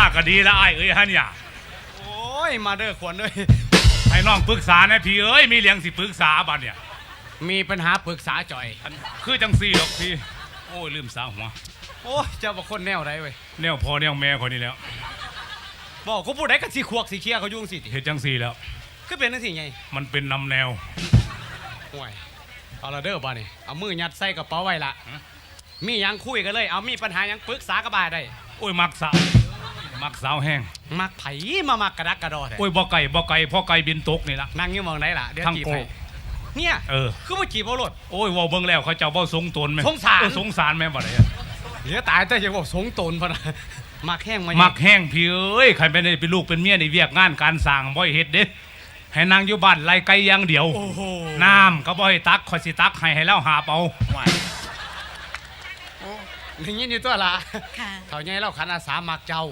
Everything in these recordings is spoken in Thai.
มาก็ดีละไอ้ายเอ้ยฮะเนี่ยโอ้ยมาเด้อขวัญเลยให้น้องปรึกษาแนะพี่เอ้ยมีเลี้ยงสิปรึกษาบัดเนี่ย มีปัญหาปรึกษาจ่อย อันคือจังซี่หรอกพี่ โอ้ยลืมสาหัวโอ้ยเจ้าบ่คนแนวไรเว้ยแนวพอแนวแม่คนนี้แล้วบอกกูพูดได้กับสีขวกสีเคียเขายุ่งสิเฮ็ดจังซี่แล้ว คือเป็นจังซี่ไงมันเป็นนำแนว ห่วยเอาละเด้อบ้านี่เอามือยัดใส่กระเป๋าไว้ละฮะมีหยังคุยกันเลย เอามีปัญหาหยังปรึกษากับบายได้โอ้ยมักสาว มักสาวแห้งมักไผมามักกระดักกระดอแท้โอ้ยบ่ไก่บ่ไก่พ่อไก่บินตกนี่ละนั่งอยู่หมองไหนล่ะเดี๋ยวทางจีบโกไปเนี่ยเออ คือว่าจีบเอารถ โอ้ยเว่าเบิ่งแล้วเขาเจ้าบ่สงตนไหมสงสาร เออสงสารแม่บ่ได้เหลือตายแต่ยังบอกสงตนพะนะมักแห้งมามัมักแห้งพี่เอ้ยใครไม่ได้เป็นลูกเป็นเมียในเวียกงานการสร้างบ่ให้เฮ็ดเด้ให้นางอยู่บ้านไล่ไก่อย่างเดียว โอ้โหน้ำก็บ่ให้ตักคอยสิตักให้ให้แล้วหาบเอาอย่างนี้นี่ตัวละค่ะเท่าใหญ่เราขันอาสามักเจ้า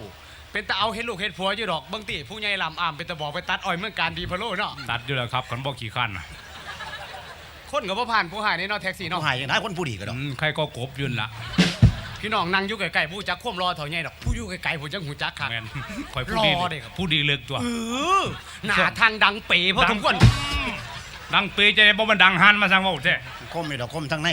เป็นตาเอาเห็ดลูกเห็ดผัวอยู่ดอกบางทีผู้ใหญ่ลำอามเป็นตาบอกไปตัดอ้อยเมืองการดีพะโล้เนาะตัดอยู่แล้วครับคันบ่ขี้คันน่ะคนกับพ่ผ่านผู้หายในเนอแท็กซี่น้องเนาะหายอย่างนั้นคนผู้ดีก็ดอกอืมใครก็กบอยืนละพี่น้องนั่งอยู่ไกลๆผู้จักควมรอเท่าใหญ่ดอกผู้อยู่ไกลๆผู้จักหูจักค่ะแม่นคอยผู้ดีรอเด้ครับ ผู้ดีเลิกตัว เออหน้าทางดังเป๋เพราะทุกคนดังเปยใจบ่มันดังหันมาสั่งเว้าแท้คมนี่ดอกคมทั้งใน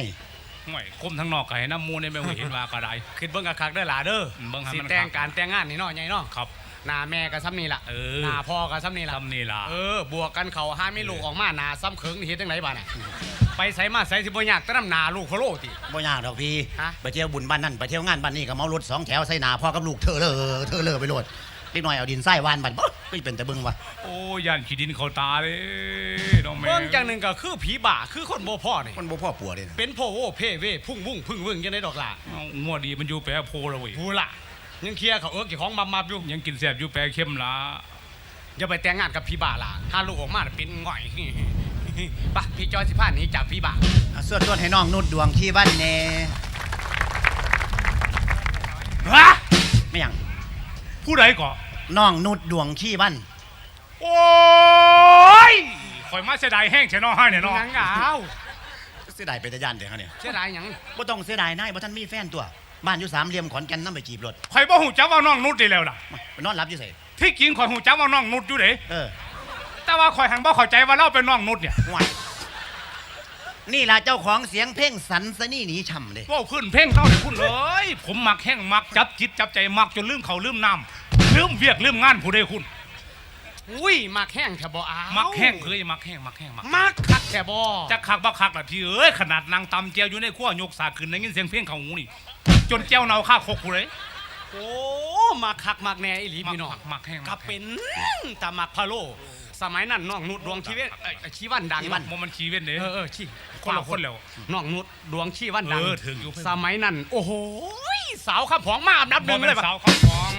ห่วยคมทั้งนอกไก็ให้น้ำมูลได้แม่เห็นว่าก็ได้คิดเบิ่งกระคักเด้อหล่ะเด้อเบิ่งให้สิมันแต่งคัการแต่งงานนี่เนาะใหญ่เนาะครับ หน้าแม่ก็ซ้ำนี่ล่ะเออ หน้าพ่อก็ซ้ำนี่ล่ะทำนี่ล่ะ เออบวกกันเขาห้าไม่ลูกออกมาหนาซ้ำเขิงนี่เฮ็ดจังไดบ้าน่ะไปใส่มาใส่สิบ่ยากแต่น้ำหนาลูกโคโลติ บ่ยากดอกพี่ ฮะ ไปเที่ยวบุญบ้านนั่นไปเที่ยวงานบ้านนี้ก็เมารถสองแถวใส่หนาพ่อกับลูกเธอเลยเธอเลยไปโลด เล็กน้อยเอาดินใส่วานบันบ่ไม่เป็นแต่เบิ่งว่ะโอ้ย่านขี้ดินเข้าตาเด้น้องแม่เบิ่งจังหนึ่งก็คือผีบ่าคือคนบ่พ่อนี่มันบ่พ่อปัวเลยนะเป็นโพโวเพเวพุ่งวุ่งพึ่งวึ่งจังไดดอกล่ะเอางัวดีมันอยู่แปรโพแล้วเว้ยพูล่ะยังเคลียร์เขาเอิกเจ้าของมัมมับอยู่ยังกินแซ่บอยู่แปรเข้มละอย่าไปแต่งงานกับผีบ่าล่ะถ้าลูกออกมาน่ะเป็นง่อยปะพี่จอยสิพาหนีจากผีบ่าอะส่วนต้นให้น้องนุดดวงขี้วันแน่ฮะไม่หยังผู้ใดก่อ น้องนุดดวงขี้วันโอ้ยคอยมาเสียดายแห้งเชนอให้เนี่ยเนาะหยังเอาเสียดายเป็นตาย่านเด้อเขาเนี่ยเสียดายหยังบ่ต้องเสียดายนายบ่ทันมีแฟนตัว บ้านอยู่สามเหลี่ยมขอนแก่นนำไปจีบรถคอยบ่หูจักว่าน้องนุชได้แล้วล่ะ ไปนอนหลับอยู่ไสที่จริงคอยหูจักว่าน้องนุชอยู่เด้เออแต่ว่าคอยหังบ่เข้าใจว่าเราเป็นน้องนุชเนี่ยห่วยนี่ล่ะเจ้าของเสียงเพลงสันสนี่หนีช่ำเด้ว่าขึ้นเพ่งเท่าเดี๋ยวคุณเลย ผมมักแห้งมักจับจิตจับใจมักจนลืมเขาวลืมน้ำ ลืมเวียกลืมงานผู้ใดคุณอุ้ยมักแห้งแถบ่เอามัมักแห้งเคยมักแห้งมักแห้งมักมักคักแถบ่จะคักบักคักล่ะพี่เอ้ยขนาดนางตำเจียวอยู่ในขั้วยกสากขึ้นได้ยินเสียงเพลงเขาหูนี่ จนเจียวเนาข้าคกผู้ใดโอ้มักคักมักแน่อีหลีมักพี่น้องมักแห้งก็เป็นตามักพะโล สมัยนั้นน้องนุดดวงชีเวนเอ้ยชีวันดังมันมันขี้เว้นเด้เออเออชีคนละคนแล้ว น้องนุดดวงชีวันดังเออถึงอยู่ สมัยนั้น โอ้โหสาวข้าผองมาอันดับหบ่นึ่งเป็เลนยสาวเขาของ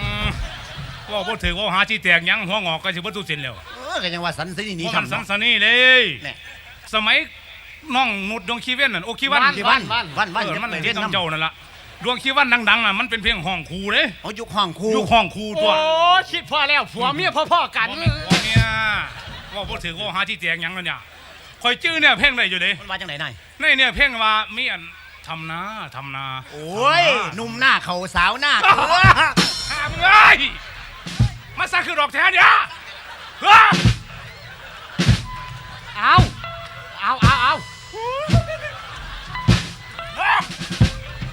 ว่าบ่ถือว่าหาที่แตกหยังหัวงอกก็สิบ่ตุสินแล้วเออก็ยังว่าสันสนี่หนีเพราะมันช่ำสันเนาะ สนี่เลยเนี่ยสมัยน้องนุดดวงขี้เว้นนั่นโอขี้วันขี้วันวันวันเออมันเรีเรียยนนน้ำน้ำเจ้านั่นล่ะดวงขี้วันดังๆอะมันเป็นเพลงห้องครูเด้เอายุคห้องครูยุคห้องครูตัว โอ้คิดพ่อแล้วผัวเมียพ่อๆกันบ่แม่นว่าเนี่ยว่าบ่ถือว่าหาที่แตกหยังนั่นเนี่ยคอยจื้อเนี่ยเพลงได้อยู่เด้มันว่าจังไหนนายในเนี่ยเพลงว่ามีอันทำนาทำนาโอ้ยหนุ่มหน้าเขาสาวหน้าทำเขานาห้ามเอ้ย มาซะคือดอกแท้เนี่ยเฮ้ยเอาเอาเอาเอาเฮ้ย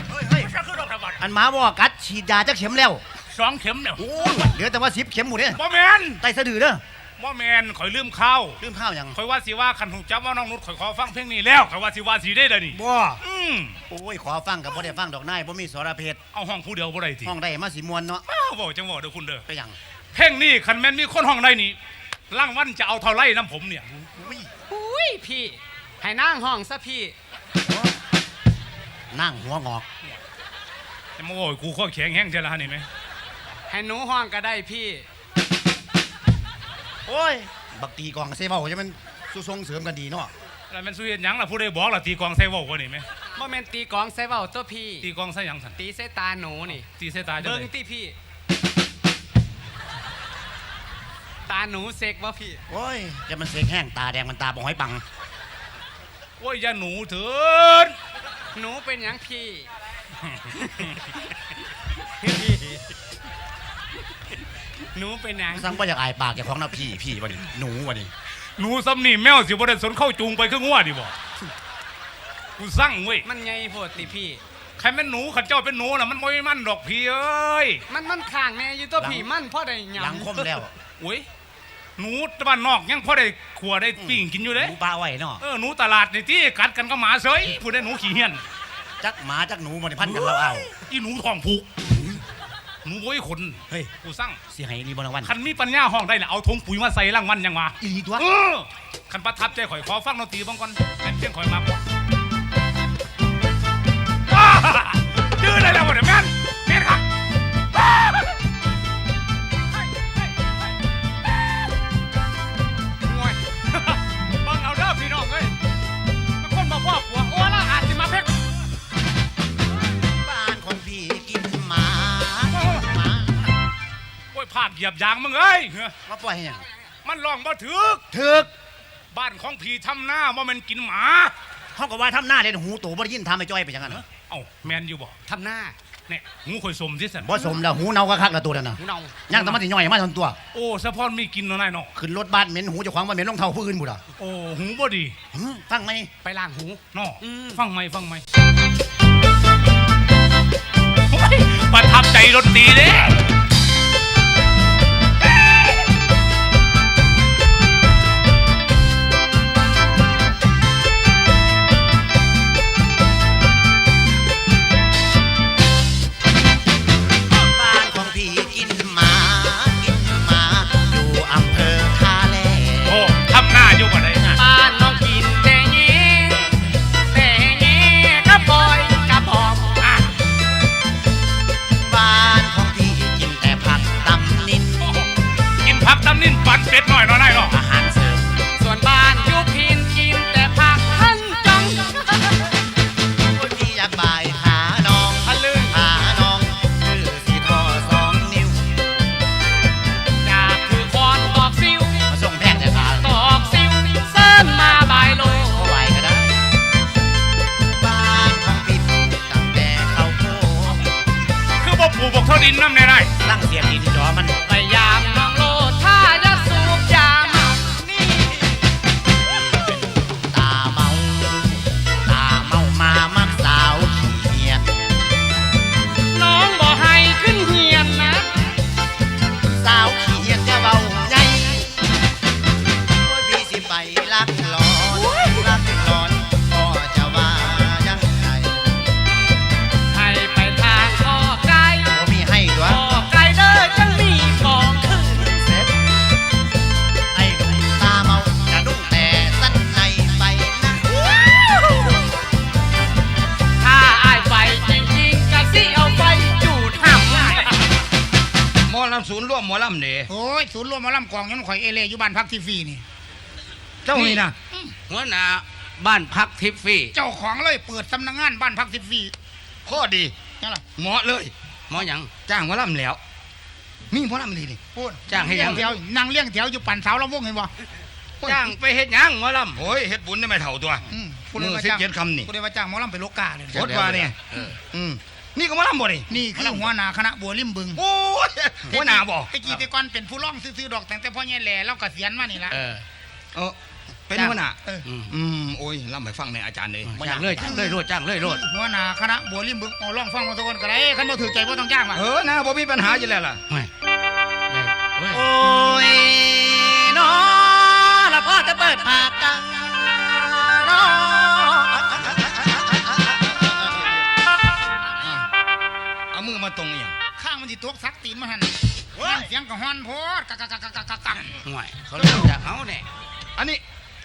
เฮ้ยเฮ้ยมาซะคือดอกแท้บัดอันหมาบอกกัดฉีดยาจักเข็มแล้วสองเข็มเนี่ยโอ้ยเหลือแต่ว่าสิบเข็มหมดเนี่ยบ่แมนไตสะดือเด้อบ่แมนข่อยลืมข้าวลืมข้าวยังข่อยว่าสิว่าคันหูจับว่าน้องนุชข่อยขอฟังเพลงนี้แล้วข่อยว่าสิว่าสิได้เด้อนี่บ่อืมโอ้ยขอฟังกับบ่ได้ฟังดอกนายบ่มีสารเพศเอาห้องผู้เดียวบ่ได้ติห้องได้มาสิมวนเนาะอ้าวบอกจังบอกเด้อคุณเด้อไปยัง เพลงนี้คันแม่นมีคนห้องได้นี่ร่างวันจะเอาเท่าไรน้ำผมเนี่ยอุ้ยอุ้ยพี่ให้นั่งห้องซะพี่นั่งหัวงอกจะมาโอ้ยกูข้อแข็งแห้งใช่ละฮะนี่ไหมให้หนูห้องก็ได้พี่ โอ้ย บักตีกองเซเว้าจะมันสู้ส่งเสริมกันดีเนาะแล้วมันสู้เฮ็ดหยังล่ะผู้ใดบอกล่ะตีกลองใส่เว้าบ่นี่ไหมบ่แม่นตีกลองใส่เว้าตัวพี่ ตีกลองใส่หยังสั่นตีใส่ตาหนูนี่ ตีใส่ตาจังเบิ่งได๋ที่พี่ ตาหนูเซ็กวะพี่โอ้ยจะมันเสกแห้งตาแดงมันตาบ่ห้อยปังโอ้ยอย่าหนูเถิดหนูเป็นหยังพี่หนูเป็นหยังสั่งบ่อยากอายปากแกของนะพี่พี่วะนี่หนูวะนี่หนูซ้ำนี่แมวสิบ่ได้สนเข้าจูงไปคืองัวดิบ่กูสั่งเว้ยมันไงโพดติพี่ ใครเป็นหนูขันเจ้าเป็นหนูน่ะมันบ่มีมันดอกพี่เอ้ย มันมันข้างแน่อยู่ตัวพี่มันพ่อได้หยัง หลังคมแล้ว อุ้ยหนูบ้านนอกยังพอได้ขัวได้ปิ้งกินอยู่หเด้นูปลาไว้เนาะเออหนูตลาดนี่ที่กัดกันก็หมาเสยผู้ได้หนูขี้เหี้ยนจักหมาจักหนูมันพันกันเราเอาอีหนูท้องผูกหนูโว้ยขนเฮ้ยกูสั่งสิให้รีบรางวัลคันมีปัญญาห้องได้น่ะเอาธงปุ๋ยมาใส่รางวัลยังมาอีหลีตัวเออคันประทับใจข่อยขอฟังดนตรีบ้างก่อนเป็นเพียงข่อยมา ยภาคเหยียบยางมึงเอ้ยมาปล่อยให้หยังมันลองบ่ถึกถึกบ้านของพี่ทำหน้าว่ามันกินหมาเขาก็ว่าทำหน้าเด่นหูตูบ่ได้ยินทำไอ้จ้อยไปจังนั้นเหรอเอ้าแมนอยู่บ่ทำหน้าเนี่ยหูข่อยสมที่สันบ่สมแล้วหูเนาก็คักแล้วตัวนั้นน่ะหูเนาย่างแตะมันสิย่อยมาทันตัวโอ้สะพอนมีกินเนาะนายเนาะขึ้นรถบ้านเหม็นหูเจ้าของว่าเหม็นรองเท้าผู้อื่นบุ่ะโอ้หูบ่ดีหึฟังไหมไปล้างหูเนาะอืมฟังไหมฟังไหมโอ้ยประทับใจดนตรีเด้ น้ำในได้ตั้งเสียงดี อลำเด้โอ้ยศูนย์รวมหมอลำกองยังข่อยเอเล่อยู่บ้านพักที่ฟรีนี่ เจ้านี่นะหัวหน้าบ้านพักทิฟฟี่เจ้าของเลยเปิดสำนักงานบ้านพักที่ฟรีข้อดีนั่นล่ะเหมาะเลยหมอหยังจ้างหมอลำแล้ว มีหมอลำดีนี่พูดจ้างให้ยัง เลี้ยแถวนั่งเลี้ยงแถวอยู่ปั่นเสาลำวงเห็นบ่จ้างไปเฮ็ดหยังหมอลำ โอ้ยเฮ็ดบุญได้ไม่เท่าตัว อืมพูดมืเลยอว่าสิบจ้างเจ็ดคำนี่พูดเลยว่าจ้างหมอลำไปโลกาเลยโคตรว่าเนี่ย เออ อืม นี่ก็หมอลำบ่นี่นี่คือหัวหน้าคณะบัวริมบึงโอ้ยหัวหน้าบ่ตะกี้แต่ก่อนเป็นผู้ร้องซื้อๆดอกแต่งแต่พ่อใหญ่แหล่เราเกษียณมานี่ละเออเออเป็นหัวหน้าเอออืมอืมโอ้ยลำให้ฟังในอยอาจารย์เลยจ้างเลยจ้างเลยโลดจ้างเลยโลดหัวหน้าคณะบัวริมบึงเอาร้องฟังมาทุกคนก็ได้คันบ่ถือใจบ่ต้องจ้างว่ะเออนะบ่มีปัญหาอยู่แล้วล่ะเฮ้ยเฮ้ยโอ้ย มาหั่นเสียงก็ฮ้อนโพดกักกักกักกักกักกักห่วยเขาเริ่มจากเอาเนี่ยอันนี้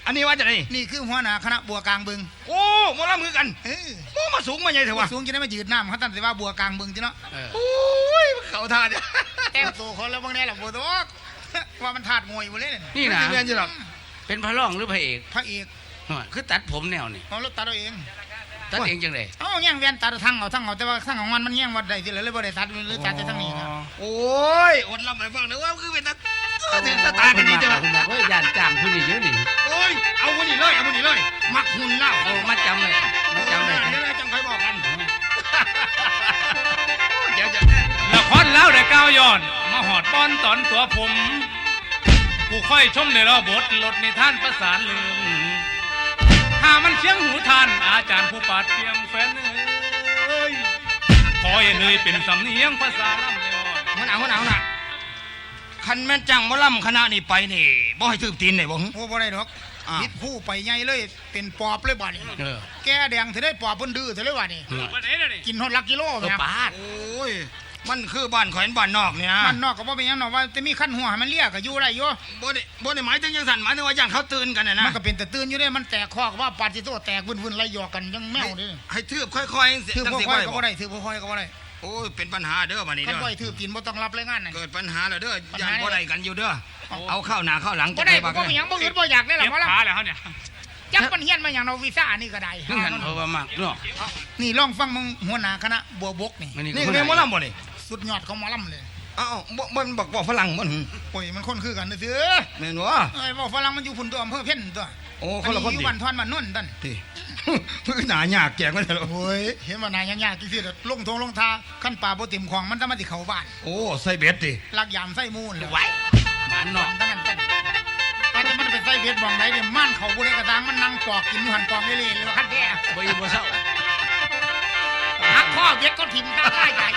อันนี้ว่าจะได้นี่คือหัวหน้าคณะบัวกลางบึง โอ้หมอลำมือกันเออโอ้มาสูงมาใหญ่เถอะวะสูงจะได้มายืดน้ำเขาตั้งแต่ว่าบัวกลางบึงจีเนาะเออโอ้ยเขาท่าเนี่ยแต่งตัวคนแล้วบางแน่หล่ะบัวตกว่ามันถาดงวยหมดเลยเนี่ยนี่นะไม่ได้เรียนอยู่หรอกเป็นพระรองหรือพระเอก พระเอกห่วยคือตัดผมแนวนี่เอารถตัดเอาเอง ตัดเองจังเลยเอ้าแย่งแวนตัดเอาทั้งเอาทั้งเอาแต่ว่าทั้งของมันมันแย่งวัดใดที่เลยเลยบ่ได้ตัดเลยตัดแต่ทั้งนี้ครับโอ้ยอดลำไปฟังเลยว่าคือเป็นตาเป็นตาตากันดีจังคุณบอกว่าย่านจ้างผู้นี่เยอะนี่โอ้ยเอาคนนี้เลยเอาคนนี้เลยมักหุ่นเล่าโอ้มาจำเลยมาจำเลยเดี๋ยวเราจังค่อยบอกกันเดี๋ยวจะละครแล้วได้ก้าวย้อนมามาหอดป้อนตอนตัวผมผู้ค่อยชมในรอบทลดนิทานประสานลืมหามันเชียงหูทาน อาจารย์ผู้ปราดเพียงแฟนเอ้ยขออย่าเลยเป็นสำเนียงภาษาลำเลยอ่อนหัวหน้าหัวหน้าหัวหน้าคันแม่นจังหมอลำคณะนี้ไปนี่บ่ให้ถือตีนได้บ่หึ โอ้บ่ได้ดอกอ้าวพิษผู้ไปใหญ่เลยเป็นปอบเลยบ่นี่เออ แกแดงเธอได้ปอบเพิ่นดื้อเธอเลยว่านี่วันไหนเนี่ยกินฮอดหลักกิโลแม่ปาด โอ้ย มันคือบ้านข่อยบ้านนอกเนี่ยมันนอกก็บ่เป็นหยังหรอกว่าจะมีขั้นหัวให้มันเลียก็อยู่ได้อยู่บ่ได้บ่ได้หมายถึงจังสั่นหมายถึงว่าอย่างเขาตื่นกันน่ะนะมันก็เป็นแต่ตื่นอยู่เด้มันแตกคอกว่าปาจิโตแตกวุ่นๆไล่หยอกกันยังแมวเด้ให้ทืบค่อยๆถือจังบ่สิค่อยได้ก็บ่บ่ได้ถือบ่ค่อยก็บ่ได้โอ้ยเป็นปัญหาเด้อบัดนี้คันเด้อบ่ให้ถือกินบ่ต้องรับรายงานนั่น เกิดปัญหาแล้วเด้อปัญย่าหานบ่ได้กันอยู่เด้อเอาเอาเข้าหน้าเข้าหลังบ่ได้จะบ่ว่ามีหยังบ่อึดบ่อยากได้หรอเก็กบว่าล่ะขาแล้วเขาเนี่ยจักมันเฮียนมาหยังเนาะวีซ่านี่ก็ได้นึงหันเพราะว่ามากเนาะนี่ลองฟังมึงหัวหน้าคณะบัวบกนี่นี่คือหมอลำบ่นี่ สุดยอดของหมอลำเลยเอ้าบ่บ่มันบอกบอกฝรั่งบ่หึโอ้ยมันคนคือกันซื่อแม่นบ่เอ้ยเว้าฝรั่งมันอยู่พุ่นตัวอำเภอเพ่นตัวโอ้คนละคนอัดิอยู่บ้านทอนบ้านนนท์ตันติคือหน้ายากแจกมันแล้วโอ้ยเห็นว่านายยากๆจังซี่เด้อลงทงลงทาขั้นป่าบ่เต็มของมันจะมาสิเข้าบ้านโอ้ใส่เบ็ดติลักยามใส่มูลเลยไว้บ้านนอนเท่านั้นตันตอนนี้มันไปใส่เบ็ดบ่องไหนเนี่ยม่านเขาบ่ได้กระซังมันนั่งปอกกินอยู่หันปอกเล่ๆเลยว่าคันแท้บ่อยู่บ่เศร้าหักข้อเบ็ดก็ทิ่มตาใต้ใหญ่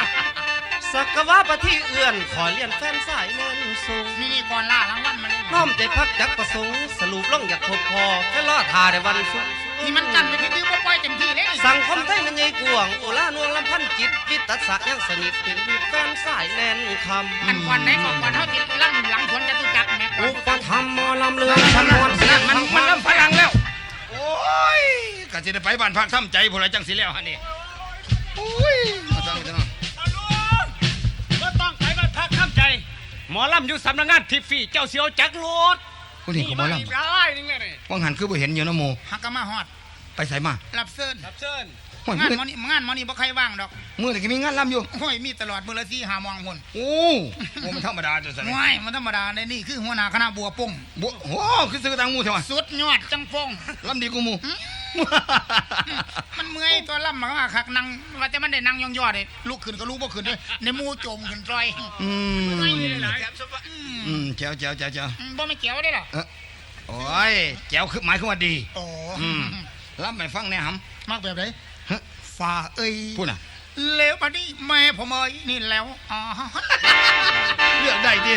สักกะวาปฏิเอื้อนขอเลียนแฟนสายเนินสูงนี่นี่ก่อนล่ารางวัลมาเลยน้อมใจพักจักประสงค์สรุปลงอยากพบพอแค่ล่อทาได้วันสุดนี่มันกันไปที่บ่ปล่อยเต็มที่เลยนี่สังคมไทยมันใหญ่กวางโอลานวงลำพันจิตวิตัสสะยังสนิทเป็นแฟนสายแลนคำอันก่อนไหนก่อนก่อนเฮาติดลั่นหลังสวนจตุจักรแม่ก่ออุนปธรรมหมอลำเลืองชนวนนั่นมันมันลำฝรั่งแล้ว โอ้ยก็สิได้ไปบ้านพักทำใจพุ่นละจังสิแล้วหั่นนี่โอ้ย หมอลำอยู่สำนักงานทิฟฟี่เจ้าเสียวจักรโลดผู้นี้ก็บ่ลอีกได้นึงเลยนี่ำว่างหันคือบ่เห็นอยู่นะโมฮักก็มาฮอด ไปใส่มารับเชิญรับเชิญโอ้ยงานมื้อหมอนี่งานหมอนี่บ่ใครว่างดอกมื้อนี้ก็มีงานลำอยู่โอ้ยมีตลอดมื้อละ4 5โมงพุ่นโอ้โหมันธรรมดาจังซั่นว้ายมันธรรมดาในนี่คือหัวหน้าคณะบัวปงบ่โอ้คือซื้อตังหมู่เท่าว่าสุดยอดจังปงลำดีกูหมู่ มันเมื่อยตัวล่ำมากคักนั่งว่าแต่มันได้นั่งยองๆเด้ลุกขึ้นก็ลุกบ่ขึ้นเด้ในหมู่จมขึ้นจอยอืมหลายอืมแจ๋วแจ๋วแจ๋วแจ๋วอืมบ่ไม่เกี่ยวได้หรอเอ้อโอ้ยแจ๋วคือหมายความว่าดีโอ้อืมลำไปฟังแหน่หำมักแบบไหนฮะฝ่าเอ้ยพูดน่ะเลวมานี่แม่ผมเอ้ยนี่แล้วอ๋อเลือกได้ดิ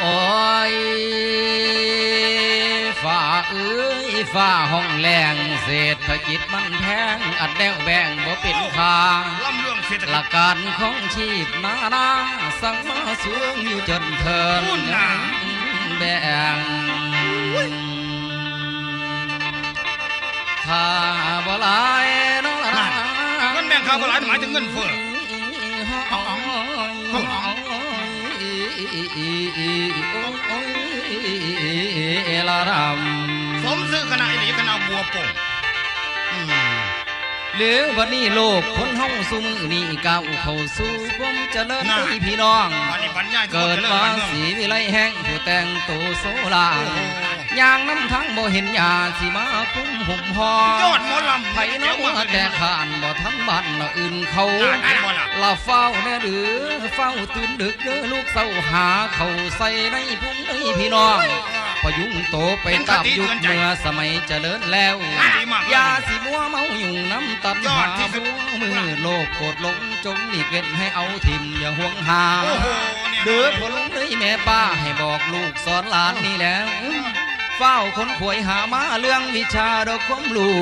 โอ้ยฝ่า เอ้ยฝ่าห้องแรงเศรษฐกิจมันแพงอัดแดวแบ่งบ่เป็นค่าลำเรื่องเศรษฐหกิลัจกการของชีพนานาสั่งมาสูงอยู่จนเทินพูดน่ะแบ่งถ้าบ่หลายน้องละเงินแบ่งข้าวก็หลายหมายถึงเงินเฟ้อเอาเอาเอาเอาละรำส มซื้อคณะอีหลีคณะบัวโป่งอืมหรือวันนี้โลกคนเฮาสู่มือนี้ก้าวเข้าสู่ความเจริญในพี่น้องวันนี้บรรยายเกิดมามาเมืองสีวิไลแห่งผู้แต่งตัวโซลาโอ้โหย่างน้ำทั้งบ่เห็นยาสิมาคุ้มห่มหอยอดหมอลำไผน้องว่าแต่ขานบ่ทั้งบ้านละอื่นเขาได้บ่ล่ะลาเฝ้าแน่หรือเฝ้าตื่นดึกเด้อลูกเศร้าหาเขาใส่ในพุงในพี่น้อง พยุงโตไปตามยุคเมื่อสมัยเจริญแล้วดีมากเลยยาสิมัวเมายุ่งน้ำตันยอหาดที่สุดบัวมือโลกโกรธหลงจงหลีกเล่นให้เอาทิมอย่าห่วงหาโอ้โหเนี่ยเด้อพอลงเลยแม่ป้าให้บอกลูกสอนหลานนี่แล้วเฝ้าคนขวยหามาเรื่องวิชาดอกความรู้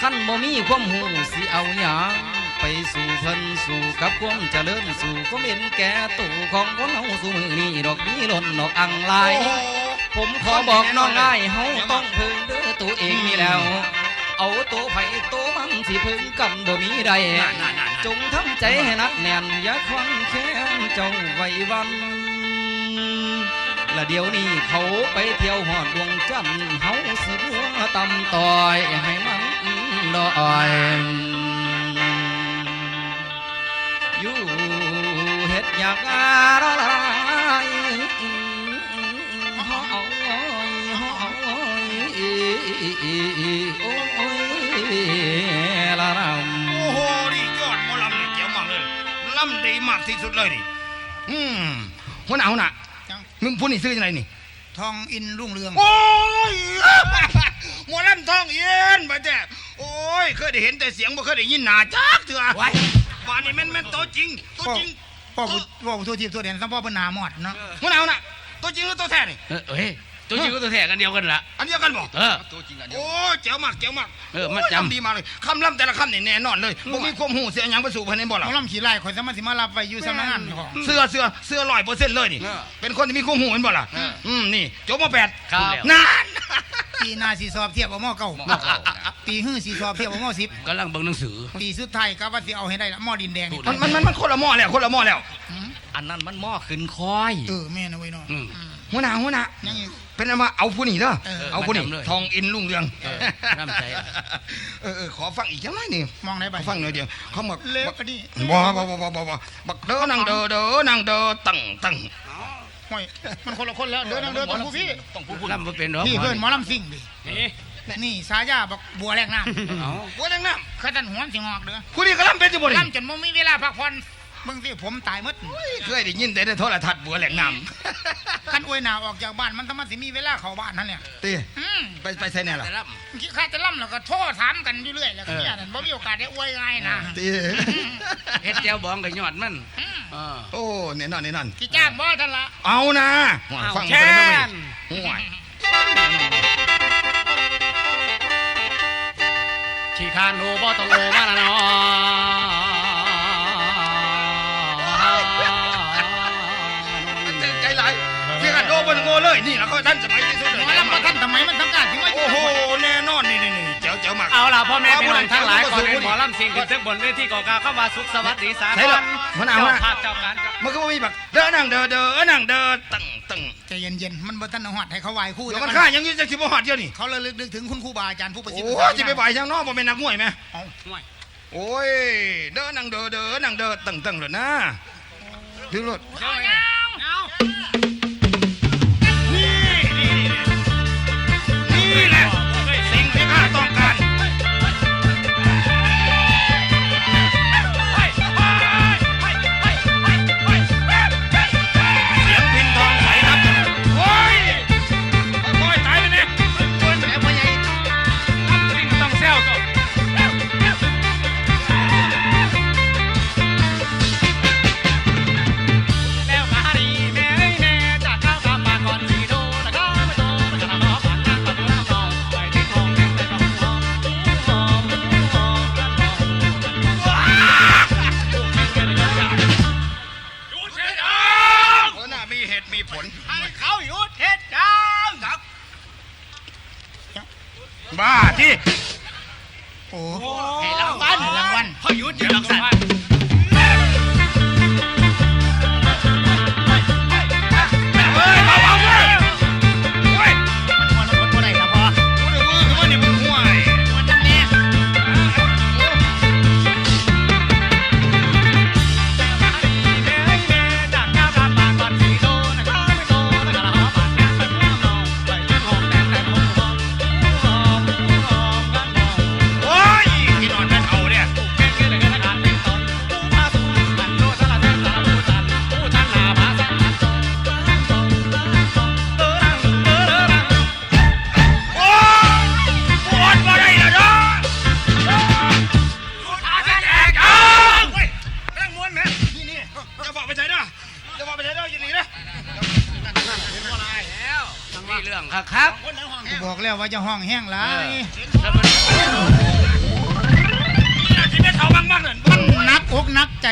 ขั้นบ่มีความหูสิเอาหยังไปสู่เพิ่นสู่กับความเจริญสู่ความเห็นแก่ตู่ของคนเฮาสู่มือนี้ดอกนี้ล้นดอกอังลายโอ้โห ผมขอบอกน้องง่ายเฮาต้องพึ่งเด้อตัวเองนี่แล้ว เอาตัวไผ่ตัวมันสิพึ่งกันบ่มีใดจงทำใจให้นักแน่นอย่าควังแค้นเจ้าไว้วันและเดี๋ยวนี้เขาไปเที่ยวหอดดวงจันทร์เฮาสิบัวตำต่อยให้มันดอยอยู่เฮ็ดอยากอะไร โอ้ยละรำโอ้โหนี่ยอดหมอลำเนี่ยเจ๋วมากล่ำดีมากที่สุดเลยนี่อืมหัวหน้าหัวหน้าจังมึงพูดนี่ซื้อยังไงนี่ ทองอินรุ่งเรือง โอ้ยหมอลำทองเย็นมาแต่โอ้ย เคยได้เห็นแต่เสียงบ่เคยได้ยินหน้าจักเถื่อไว้ บ้านนี้แม่นแม่นตัวจริงตัวจริงพ่อพ่อตัวทีตัวเด่นสัมพ่อเป็นหนามอดเนาะหัวหน้าหัวหน้าตัวจริงหรือตัวแท้นี่ เออเฮ้ย ตัวจริงกับตัวแท้กันเดียวกันละอันเดียวกันบ่เออโอ้ยเจ๋วมากเจ๋วมากเออมันจำโยดีมากเลยคำล่ำแต่ละคำนี่แน่นอนเลยบ่มีความหูเสียหยังไปสู่ภายในบ่หมล่ะอลำขี่ไล่ข่อยสามารถสิมารับไว้อยู่สำนักงานของ เสื้อเสื้อเสื้อร้อยเปอร์เซ็นต์เลยนี่ เออเป็นคนที่มีความหูเห็นบ่ล่ะเอออืมนี่จบมาแปดครับ นาน ปีหน้าสีสอบเทียบกับหม้อเก่าปีหื้อสีสอบเทียบกับหม้อสิบกำลังเบิ่งหนังสือ ปีสุดท้ายก็ว่าสิเอาให้ได้ละหม้อดินแดงนี่มันมันมันมันคนละหม้อแล้วคนละหม้อแล้ว อันนั้นมันหม้อขึ้นคอย เออแม่นะเว้ยเนาะอืม หัวหน้าหัวหน้ายังอีก เป็นอะไรมาเอาผู้นี่เด้อเออ เอาผู้นี่มาจำเลย ทองอินรุ่งเรืองเออน้ำใจอะเออเออขอฟังอีกจังไรนี่มองได้ขไปอฟังหน่อยเดียวเขาบอกเล็กก็ดีบ่บ่บ่บ่บ่บ่บักเด้อนั่งเด้อเด้อนั่งเด้อตั้งตั้งห่วยมันคนละคนแล้วเดินนั่งเดินต้องผู้พี่ต้องพูดลำบ่เป็นหรอกพี่เพื่อนหมอลำซิ่งดินี่นี่สายาบอกบัวแรกน้เอาบัวแดงน้ำข้าตันหัวสิงอกเด้อำผู้นี้ก็ล่ำเป็นจังบ่นี่ ลำจนบ่มีเวลาพักผ่อน เบิ่งสิผมตายหมดเคยได้ยินแต่ในโทรทัศน์บัวแหลงน้คันอวยหนาออกจากบ้านมันทำไมสิมีเวลาเข้าบ้านนั่นเนี่ยำตีอืมไปไปใส่แน่ล่ะแต่ลคิดข้าจะล่ำแล้วก็โทษถามกันอยู่เรื่อยแล้วก็เนี่ยนั่นบ่มีโอกาสได้อวยง่ายนะตีำเฮ็ดเจียวบองกับยอดมันอืมเออโอ้เนี่ยนั่นเนี่ยนั่นที่จ้างบ่ท่านละเอานะฟังบ่ได้บ่นี่ห่วยขี้คานโอบ่ต้องโอมาละเนา บนโง่เลยนี่แล้วก็ท่านสมัยที่สุดหเลมอยลำบ่ท่านทำไมมันทำการถึงว่าโอ้โหแน่นอนนี่นี่นี่เจ๋วเจ๋วมากเอาล่ะพ่อแม่พี่น้องทั้งหลายก่อนอื่นหมอลำสิ่งขึ้นซึ่งบนเวทีก่อกล่าวเข้ามาสุขสวัสดีสาใช่คหรอรมันเอาเจ้ามาภาพเจ้าการเจ้ามันก็บ่มีแบบเด้อนั่งเด้อเด้อนั่งเด้อตั้งตั้งใจเย็นๆมันบ่ท่านเอาหอดให้เขาไหว้ครู่เดี๋ยวมันฆ่ายังอยืนจะคิดว่าหอดเดียวนี่เขาเลยลึกนึกถึงคุณครูบาอาจารย์ผู้ประสิทธิ์โอ้ยจะไปบ่ายช่างนอกบ่เป็นนักมวยไหมเอาห่วยโอ้ยเด้อนั่งเด้อเด้อนั่งเด้อตั้งตั้งเลยนะดูรถ บ้าที่โอ้ให้รางวัลให้รางวัล เขาหยุดอยู่หลังสัน วว่าจะห้องแห้งหลายแล้วมันนี่นะที่แม่เฒ่าบ้างๆนั่นมันหนักอกหนักใจ